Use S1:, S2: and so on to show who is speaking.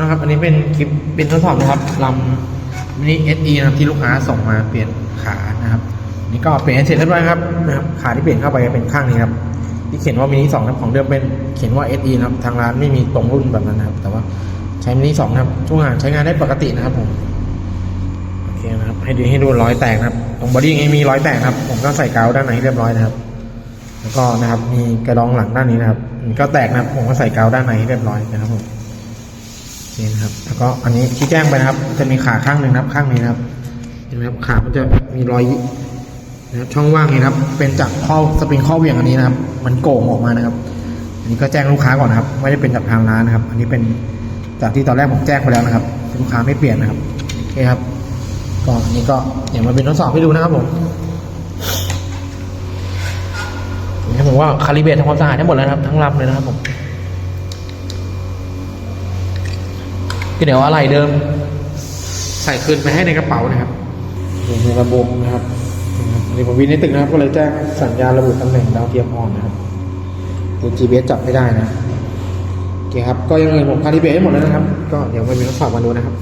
S1: นะครับ อันนี้เป็นคลิปเป็นทดสอบนะครับลำมินิเอสนะครับที่ลูกค้าส่งมาเปลี่ยนขานะครับ นี่ก็เปลี่ยนเสร็จเรียบร้อยครับนะครับขาที่เปลี่ยนเข้าไปเป็นข้างนี้ครับที่เขียนว่ามินิสองนะครับของเดิมเป็นเขียนว่า SE นะครับทางร้านไม่มีตรงรุ่นแบบนั้นนะครับ แต่ว่าใช้มินิสองนะครับช่วงงานใช้งานได้ปกตินะครับผมโอเคนะครับ ให้ดูให้ดูรอยแตกนะครับ ตรงบอดี้ยังมีรอยแตกครับ ผมก็ใส่กาวด้านในเรียบร้อยนะครับ แล้วก็นะครับมีกระดองหลังด้านนี้นะครับมันก็แตกนะครับผมก็ใส่กาวด้านในเรียบร้อยนะครับผม นี่นะครับ แล้วก็อันนี้ที่แจ้งไปนะครับ จะมีขาข้างหนึ่งนะครับ ข้างนี้นะครับเห็นไหมครับขามันจะมีรอยนะครับช่องว่างนี้นะครับ เป็นจากข้อสปริงข้อเหวี่ยงอันนี้นะครับ มันโก่งออกมานะครับ อันนี้ก็แจ้งลูกค้าก่อนนะครับ ไม่ได้เป็นจากทางร้านนะครับ อันนี้เป็นจากที่ตอนแรกผมแจ้งไปแล้วนะครับ ลูกค้าไม่เปลี่ยนนะครับโอเคครับก็อันนี้ก็เดี๋ยวมาเป็นทดสอบให้ดูนะครับผมนี่ผมว่าคาลิเบตทำความสะอาดได้หมดแล้วนะครับ ทั้งลำเลยนะครับผม ก็เดี๋ยวอะไรเดิม ใส่คืนไปให้ในกระเป๋านะครับในระบบนะครับอันนี้ผมวินในตึกนะครับ ก็เลยแจ้งสัญญาณระบุตำแหน่งดาวเทียมออนนะครับตัว GPS จับไม่ได้นะโอเคครับ ก็ยังเงินผมคาลิเบสหมดแล้วนะครับ ก็เดี๋ยวมาเป็นทดสอบมาดูนะครับ